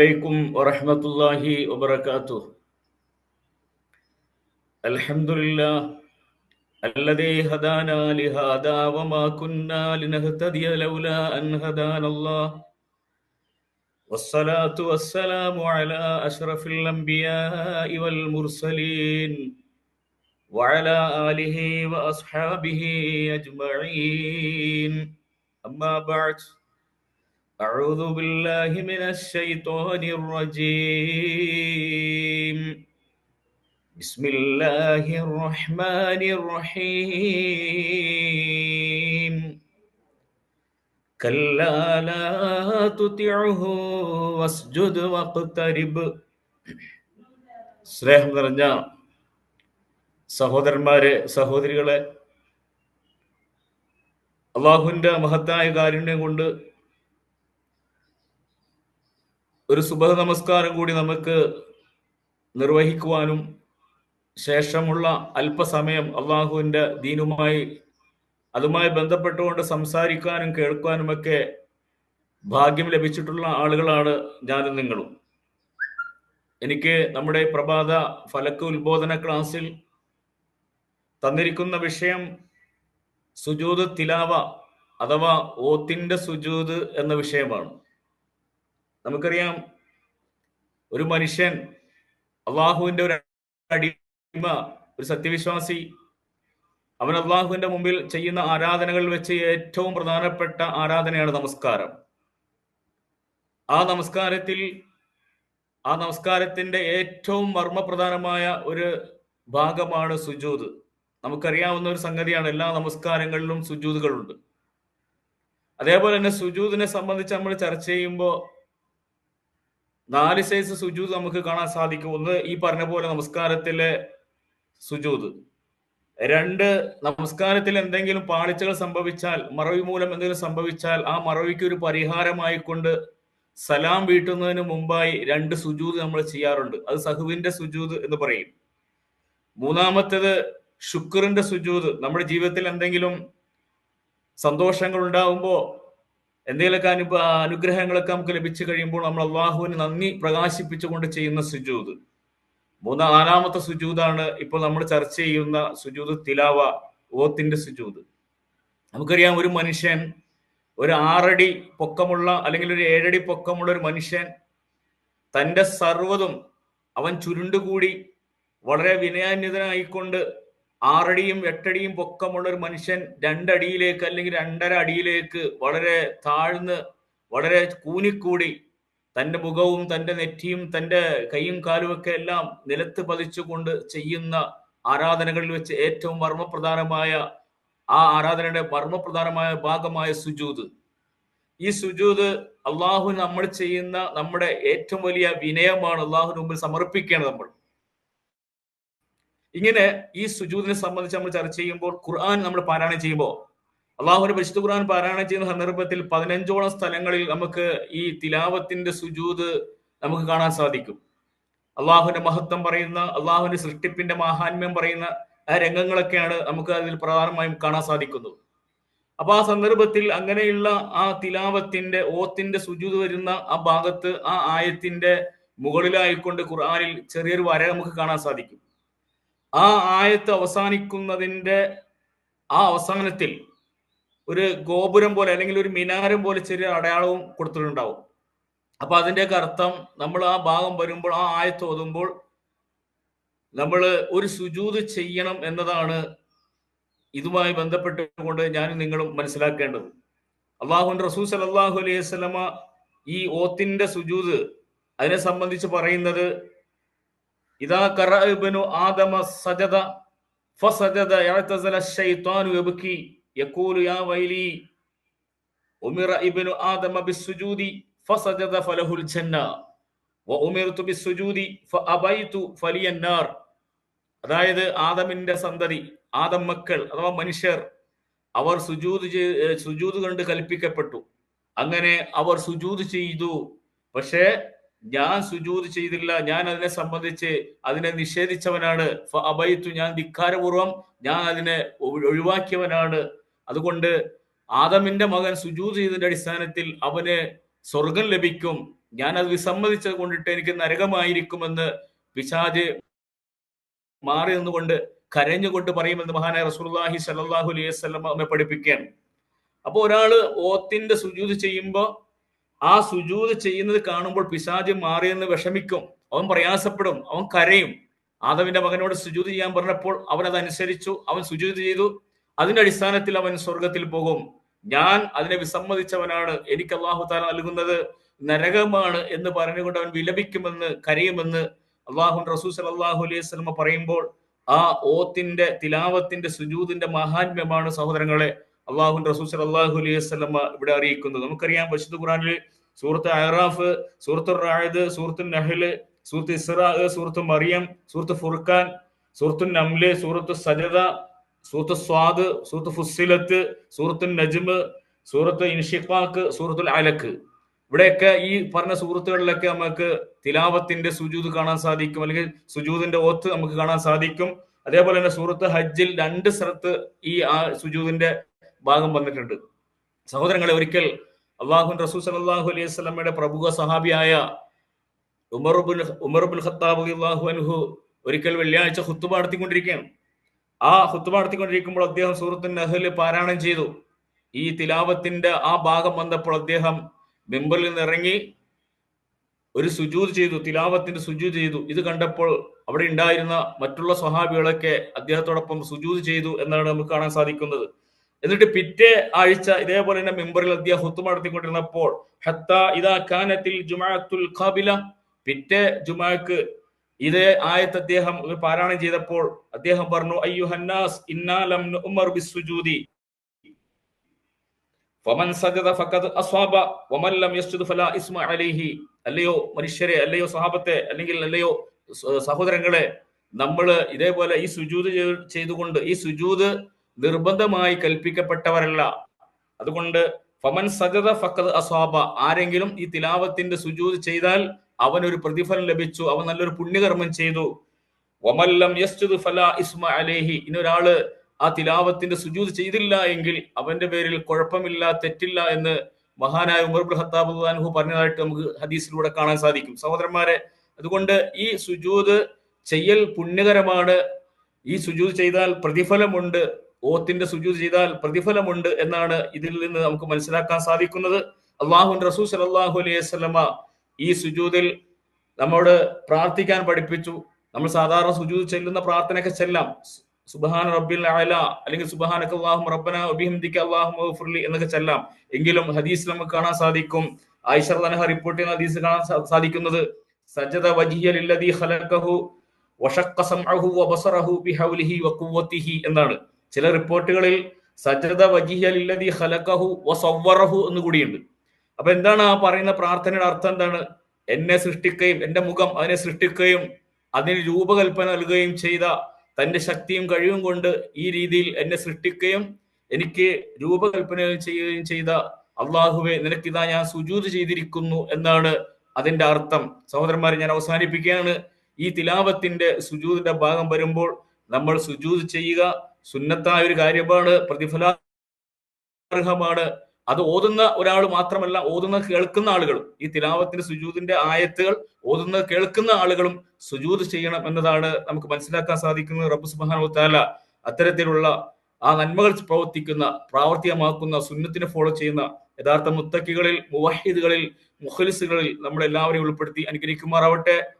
عليكم ورحمة الله وبركاته الحمد لله الذي هدانا لهذا وما كنا لنهتدي لولا أن هدانا الله والصلاة والسلام على أشرف الأنبياء والمرسلين وعلى آله وأصحابه أجمعين أما بعد أعوذ بالله من الشيطان الرجيم بسم الله الرحمن الرحيم كلا لا تطعه واسجد واقترب സ്നേഹം നിറഞ്ഞ സഹോദരന്മാരെ സഹോദരികളെ അള്ളാഹുവിന്റെ മഹത്തായ കാരുണ്യം കൊണ്ട് ഒരു സുബഹ നമസ്കാരം കൂടി നമുക്ക് നിർവഹിക്കുവാനും ശേഷമുള്ള അല്പസമയം അള്ളാഹുവിന്റെ ദീനുമായി അതുമായി ബന്ധപ്പെട്ടുകൊണ്ട് സംസാരിക്കാനും കേൾക്കാനുമൊക്കെ ഭാഗ്യം ലഭിച്ചിട്ടുള്ള ആളുകളാണ് ഞാനും നിങ്ങളും. എനിക്ക് നമ്മുടെ പ്രഭാത ഫലക്ക് ഉത്ബോധന ക്ലാസ്സിൽ തന്നിരിക്കുന്ന വിഷയം സുജൂത് തിലാവ അഥവാ ഓത്തിന്റെ സുജൂത് എന്ന വിഷയമാണ്. നമുക്കറിയാം ഒരു മനുഷ്യൻ അള്ളാഹുവിന്റെ ഒരു അടിമ ഒരു സത്യവിശ്വാസി. അവൻ അള്ളാഹുവിന്റെ മുമ്പിൽ ചെയ്യുന്ന ആരാധനകളിൽ വെച്ച് ഏറ്റവും പ്രധാനപ്പെട്ട ആരാധനയാണ് നമസ്കാരം. ആ നമസ്കാരത്തിൽ ആ നമസ്കാരത്തിന്റെ ഏറ്റവും മർമ്മപ്രധാനമായ ഒരു ഭാഗമാണ് സുജൂത് നമുക്കറിയാവുന്ന ഒരു സംഗതിയാണ് എല്ലാ നമസ്കാരങ്ങളിലും സുജൂതുകളുണ്ട് അതേപോലെ തന്നെ സുജൂതിനെ സംബന്ധിച്ച് നമ്മൾ ചർച്ച ചെയ്യുമ്പോൾ നാല് സൈസ് സുജൂത് നമുക്ക് കാണാൻ സാധിക്കും. ഒന്ന് ഈ പറഞ്ഞ പോലെ നമസ്കാരത്തിലെ സുജൂത്. രണ്ട് നമസ്കാരത്തിൽ എന്തെങ്കിലും പാളിച്ചകൾ സംഭവിച്ചാൽ മറവി മൂലം എന്തെങ്കിലും സംഭവിച്ചാൽ ആ മറവിക്ക് ഒരു പരിഹാരമായി കൊണ്ട് സലാം വീട്ടുന്നതിന് മുമ്പായി രണ്ട് സുജൂത് നമ്മൾ ചെയ്യാറുണ്ട്. അത് സഹുവിന്റെ സുജൂത് എന്ന് പറയും. മൂന്നാമത്തേത് ശുക്റിന്റെ സുജൂത്. നമ്മുടെ ജീവിതത്തിൽ എന്തെങ്കിലും സന്തോഷങ്ങൾ ഉണ്ടാവുമ്പോൾ എന്തെങ്കിലുമൊക്കെ അനു അനുഗ്രഹങ്ങളൊക്കെ നമുക്ക് ലഭിച്ചു കഴിയുമ്പോൾ നമ്മൾ അള്ളാഹുവിന് നന്ദി പ്രകാശിപ്പിച്ചുകൊണ്ട് ചെയ്യുന്ന സുജൂത്. മൂന്നാ നാലാമത്തെ സുജൂതാണ് ഇപ്പോൾ നമ്മൾ ചർച്ച ചെയ്യുന്ന സുജൂത് തിലാവ ഓത്തിന്റെ സുജൂത്. നമുക്കറിയാം ഒരു മനുഷ്യൻ ഒരു ആറടി പൊക്കമുള്ള അല്ലെങ്കിൽ ഒരു ഏഴടി പൊക്കമുള്ള ഒരു മനുഷ്യൻ തന്റെ സർവതും അവൻ ചുരുണ്ടുകൂടി വളരെ വിനയാന്യതനായിക്കൊണ്ട് ആറടിയും എട്ടടിയും പൊക്കമുള്ള ഒരു മനുഷ്യൻ രണ്ടടിയിലേക്ക് അല്ലെങ്കിൽ രണ്ടര അടിയിലേക്ക് വളരെ താഴ്ന്ന് വളരെ കൂനിക്കൂടി തന്റെ മുഖവും തന്റെ നെറ്റിയും തന്റെ കൈയും കാലും ഒക്കെ എല്ലാം നിലത്ത് പതിച്ചുകൊണ്ട് ചെയ്യുന്ന ആരാധനകളിൽ വെച്ച് ഏറ്റവും മർമ്മപ്രധാനമായ ആ ആരാധനയുടെ മർമ്മപ്രധാനമായ ഭാഗമായ സുജൂത്. ഈ സുജൂത് അള്ളാഹു നമ്മൾ ചെയ്യുന്ന നമ്മുടെ ഏറ്റവും വലിയ വിനയമാണ്. അള്ളാഹുവിന് മുമ്പിൽ സമർപ്പിക്കേണ്ടത് നമ്മൾ. ഇങ്ങനെ ഈ സുജൂദിനെ സംബന്ധിച്ച് നമ്മൾ ചർച്ച ചെയ്യുമ്പോൾ ഖുർആൻ നമ്മൾ പാരായണം ചെയ്യുമ്പോൾ അള്ളാഹുവിന്റെ പരിശുദ്ധ ഖുർആൻ പാരായണം ചെയ്യുന്ന സന്ദർഭത്തിൽ പതിനഞ്ചോളം സ്ഥലങ്ങളിൽ നമുക്ക് ഈ തിലാവത്തിന്റെ സുജൂദ് നമുക്ക് കാണാൻ സാധിക്കും. അള്ളാഹുവിന്റെ മഹത്വം പറയുന്ന അള്ളാഹുവിന്റെ സൃഷ്ടിപ്പിന്റെ മഹാന്മ്യം പറയുന്ന ആ രംഗങ്ങളൊക്കെയാണ് നമുക്ക് അതിൽ പ്രധാനമായും കാണാൻ സാധിക്കുന്നത്. അപ്പൊ ആ സന്ദർഭത്തിൽ അങ്ങനെയുള്ള ആ തിലാവത്തിന്റെ ഓത്തിന്റെ സുജൂദ് വരുന്ന ആ ഭാഗത്ത് ആ ആയത്തിന്റെ മുകളിലായിക്കൊണ്ട് ഖുർആനിൽ ചെറിയൊരു വര നമുക്ക് കാണാൻ സാധിക്കും. ആ ആയത്ത് അവസാനിക്കുന്നതിന്റെ ആ അവസാനത്തിൽ ഒരു ഗോപുരം പോലെ അല്ലെങ്കിൽ ഒരു മിനാരം പോലെ ചെറിയ അടയാളവും കൊടുത്തിട്ടുണ്ടാവും. അപ്പൊ അതിന്റെയൊക്കെ അർത്ഥം നമ്മൾ ആ ഭാഗം വരുമ്പോൾ ആ ആയത്ത് ഓതുമ്പോൾ നമ്മൾ ഒരു സുജൂത് ചെയ്യണം എന്നതാണ് ഇതുമായി ബന്ധപ്പെട്ടുകൊണ്ട് ഞാനും നിങ്ങളും മനസ്സിലാക്കേണ്ടത്. അള്ളാഹുൻ റസൂ സലാഹു അലൈഹി സ്വലമ ഈ ഓത്തിന്റെ സുജൂത് അതിനെ സംബന്ധിച്ച് പറയുന്നത് ആദമ സജദ ഫസജദ ഇബ്നു ആദമ ഫസജദ ഫലഹുൽ ജന്ന നാർ. അതായത് ആദമിന്റെ സന്തതി ആദം മക്കൾ അഥവാ മനുഷ്യർ അവർ സുജൂത് സുജൂത് കണ്ട് കൽപ്പിക്കപ്പെട്ടു. അങ്ങനെ അവർ സുജൂത് ചെയ്തു. പക്ഷേ ഞാൻ സുജൂത് ചെയ്തില്ല ഞാൻ അതിനെ സംബന്ധിച്ച് അതിനെ നിഷേധിച്ചവനാണ്. അബൈത്തു ഞാൻ ധിക്കാരപൂർവം ഞാൻ അതിനെ ഒഴി- ഒഴിവാക്കിയവനാണ്. അതുകൊണ്ട് ആദമിന്റെ മകൻ സുജൂത് ചെയ്തതിന്റെ അടിസ്ഥാനത്തിൽ അവന് സ്വർഗം ലഭിക്കും. ഞാൻ അത് വിസമ്മതിച്ചത് കൊണ്ടിട്ട് എനിക്ക് നരകമായിരിക്കുമെന്ന് പിശാജ് മാറി നിന്നുകൊണ്ട് കരഞ്ഞുകൊണ്ട് പറയുമെന്ന് മഹാനായ റസൂലുള്ളാഹി സ്വല്ലല്ലാഹു അലൈഹി വസല്ലം നമ്മെ പഠിപ്പിക്കുകയാണ്. അപ്പോൾ ഒരാൾ ഓത്തിന്റെ സുജൂത് ചെയ്യുമ്പോൾ ആ സുജൂത് ചെയ്യുന്നത് കാണുമ്പോൾ പിശാജ് മാറിയെന്ന് വിഷമിക്കും. അവൻ പ്രയാസപ്പെടും. അവൻ കരയും. ആദവിന്റെ മകനോട് സുജൂത് ചെയ്യാൻ പറഞ്ഞപ്പോൾ അവൻ അതനുസരിച്ചു അവൻ സുജൂത് ചെയ്തു. അതിന്റെ അടിസ്ഥാനത്തിൽ അവൻ സ്വർഗത്തിൽ പോകും. ഞാൻ അതിനെ വിസമ്മതിച്ചവനാണ്. എനിക്ക് അള്ളാഹു താല നൽകുന്നത് നരകമാണ് എന്ന് പറഞ്ഞുകൊണ്ട് അവൻ വിലപിക്കുമെന്ന് കരയുമെന്ന് അള്ളാഹു റസൂൽ സലാഹു അലൈഹി സ്വലമ പറയുമ്പോൾ ആ ഓത്തിന്റെ തിലാവത്തിന്റെ സുജൂതിന്റെ മഹാത്മ്യമാണ് സഹോദരങ്ങളെ അള്ളാഹു റസൂൽ സലാഹു അലൈഹി വസ്ലമ ഇവിടെ അറിയിക്കുന്നത്. നമുക്കറിയാം വിശുദ്ധ ഖുറാനിൽ സൂറത്ത് അഹ്റാഫ് സൂറത്ത് റായത് സൂറത്ത് നഹൽ സൂറത്ത് ഇസ്രാ സൂറത്ത് മറിയം സൂറത്ത് ഫുർഖാൻ സൂറത്ത് നംൽ സൂറത്ത് സജദ സൂറത്ത് സ്വാദ് സൂറത്ത് ഫുസിലത്ത് സൂറത്ത് നജ്മ് സൂറത്ത് ഇൻഷിഖാക്ക് സൂറത്തുൽ അലക്ക് ഇവിടെയൊക്കെ ഈ പറഞ്ഞ സൂറത്തുകളിലൊക്കെ നമുക്ക് തിലാവത്തിന്റെ സുജൂത് കാണാൻ സാധിക്കും. അല്ലെങ്കിൽ സുജൂതിന്റെ ഓത്ത് നമുക്ക് കാണാൻ സാധിക്കും. അതേപോലെ തന്നെ സൂറത്ത് ഹജ്ജിൽ രണ്ട് സ്ഥലത്ത് ഈ ആ സുജൂതിന്റെ ഭാഗം വന്നിട്ടുണ്ട് സഹോദരങ്ങളെ ഒരിക്കൽ അള്ളാഹു റസൂൽ സലാഹു അലൈഹി സ്വലമയുടെ പ്രമുഖ സഹാബിയായ ഉമറുബുൽ ഉമറുബുൽ ഖത്താബ് അള്ളാഹു അൻഹു ഒരിക്കൽ വെള്ളിയാഴ്ച ഹുത്തുബ നടത്തിക്കൊണ്ടിരിക്കുകയാണ്. ആ ഹുത്തുബ നടത്തിക്കൊണ്ടിരിക്കുമ്പോൾ അദ്ദേഹം സൂറത്തു നഹൽ പാരായണം ചെയ്തു. ഈ തിലാവത്തിന്റെ ആ ഭാഗം വന്നപ്പോൾ അദ്ദേഹം മെമ്പറിൽ നിന്ന് ഇറങ്ങി ഒരു സുജൂത് ചെയ്തു തിലാവത്തിന്റെ സുജൂത് ചെയ്തു. ഇത് കണ്ടപ്പോൾ അവിടെ ഉണ്ടായിരുന്ന മറ്റുള്ള സ്വഹാബികളൊക്കെ അദ്ദേഹത്തോടൊപ്പം സുജൂത് ചെയ്തു എന്നാണ് നമുക്ക് കാണാൻ സാധിക്കുന്നത്. എന്നിട്ട് പിറ്റേ ആഴ്ച ഇതേപോലെ തന്നെ മെമ്പറിൽ അദ്ദേഹം ഹുത്തു നടത്തിക്കൊണ്ടിരുന്നപ്പോൾ ഖാബില. പിറ്റേ ജുമാക്ക് ഇതേ ആയത്ത് അദ്ദേഹം പാരായണം ചെയ്തപ്പോൾ അദ്ദേഹം പറഞ്ഞു അയ്യു ഇന്നാലം ഉമർ സജദ ഫഖദ് അസ്വാബ വമൻ ലം ഇസ്മ അലൈഹി. അല്ലയോ മനുഷ്യരെ അല്ലയോ സഹാബത്തെ അല്ലെങ്കിൽ അല്ലയോ സഹോദരങ്ങളെ നമ്മൾ ഇതേപോലെ ഈ സുജൂത് ചെയ്തുകൊണ്ട് ഈ സുജൂത് നിർബന്ധമായി കൽപ്പിക്കപ്പെട്ടവരല്ല. അതുകൊണ്ട് ഫമൻ സജദ ഫക്കത് അസ്വാബ ആരെങ്കിലും ഈ തിലാവത്തിന്റെ സുജൂത് ചെയ്താൽ അവൻ ഒരു പ്രതിഫലം ലഭിച്ചു. അവൻ നല്ലൊരു പുണ്യകർമ്മം ചെയ്തു. വമല്ലം യസ്ജുദ് ഫല ഇസ്മ അലേഹി. ഇനി ആ തിലാവത്തിന്റെ സുജൂത് ചെയ്തില്ല എങ്കിൽ അവന്റെ പേരിൽ കുഴപ്പമില്ല തെറ്റില്ല എന്ന് മഹാനായ ഉമർ ഖത്താബ് അൻഹു പറഞ്ഞതായിട്ട് നമുക്ക് ഹദീസിലൂടെ കാണാൻ സാധിക്കും. സഹോദരന്മാരെ അതുകൊണ്ട് ഈ സുജൂത് ചെയ്യൽ പുണ്യകരമാണ്. ഈ സുജൂത് ചെയ്താൽ പ്രതിഫലമുണ്ട്. ഓത്തിന്റെ സുജൂദ് ചെയ്താൽ പ്രതിഫലമുണ്ട് എന്നാണ് ഇതിൽ നിന്ന് നമുക്ക് മനസ്സിലാക്കാൻ സാധിക്കുന്നത്. അള്ളാഹു റസൂ സലാഹു അലൈഹി സ്വലമ ഈ സുജൂതിൽ നമ്മോട് പ്രാർത്ഥിക്കാൻ പഠിപ്പിച്ചു. നമ്മൾ സാധാരണ സുജൂത് ചെല്ലുന്ന പ്രാർത്ഥനയൊക്കെ ചെല്ലാം. സുബഹാൻ റബ്ബിൽ അല അല്ലെങ്കിൽ സുബഹാനക്ക് അള്ളാഹു റബ്ബന അബിഹംദിക്ക് അള്ളാഹു എന്നൊക്കെ ചെല്ലാം. എങ്കിലും ഹദീസ് നമുക്ക് കാണാൻ സാധിക്കും. ആയിഷർ തനഹ റിപ്പോർട്ട് ചെയ്യുന്ന ഹദീസ് കാണാൻ സാധിക്കുന്നത് സജ്ജത വജിയൽ ഖലഖഹു വബസറഹു ബിഹൗലിഹി എന്നാണ്. ചില റിപ്പോർട്ടുകളിൽ സജദ വജിഹലില്ലദി ഖലഖഹു വസവ്വറഹു എന്ന് കൂടിയുണ്ട്. അപ്പൊ എന്താണ് ആ പറയുന്ന പ്രാർത്ഥനയുടെ അർത്ഥം എന്താണ്? എന്നെ സൃഷ്ടിക്കുകയും എന്റെ മുഖം അതിനെ സൃഷ്ടിക്കുകയും അതിന് രൂപകൽപ്പന നൽകുകയും ചെയ്ത തന്റെ ശക്തിയും കഴിവും കൊണ്ട് ഈ രീതിയിൽ എന്നെ സൃഷ്ടിക്കുകയും എനിക്ക് രൂപകൽപ്പന ചെയ്യുകയും ചെയ്ത അള്ളാഹുവെ നിനക്കിതാ ഞാൻ സുജൂത് ചെയ്തിരിക്കുന്നു എന്നാണ് അതിന്റെ അർത്ഥം. സഹോദരന്മാരെ ഞാൻ അവസാനിപ്പിക്കുകയാണ്. ഈ തിലാവത്തിന്റെ സുജൂതിന്റെ ഭാഗം വരുമ്പോൾ നമ്മൾ സുജൂത് ചെയ്യുക സുന്നത്തായ ഒരു കാര്യമാണ് പ്രതിഫലാർഹമാണ്. അത് ഓതുന്ന ഒരാൾ മാത്രമല്ല ഓതുന്ന കേൾക്കുന്ന ആളുകളും. ഈ തിലാവത്തിന്റെ സുജൂതിന്റെ ആയത്തുകൾ ഓതുന്ന കേൾക്കുന്ന ആളുകളും സുജൂത് ചെയ്യണം എന്നതാണ് നമുക്ക് മനസ്സിലാക്കാൻ സാധിക്കുന്നത്. റബ്ബു സുബാനു താല അത്തരത്തിലുള്ള ആ നന്മകൾ പ്രവർത്തിക്കുന്ന പ്രാവർത്തികമാക്കുന്ന സുന്നത്തിനെ ഫോളോ ചെയ്യുന്ന യഥാർത്ഥ മുത്തക്കികളിൽ മുവഹിദുകളിൽ മുഖലിസുകളിൽ നമ്മളെല്ലാവരെയും ഉൾപ്പെടുത്തി അനുഗ്രഹിക്കുമാറാവട്ടെ.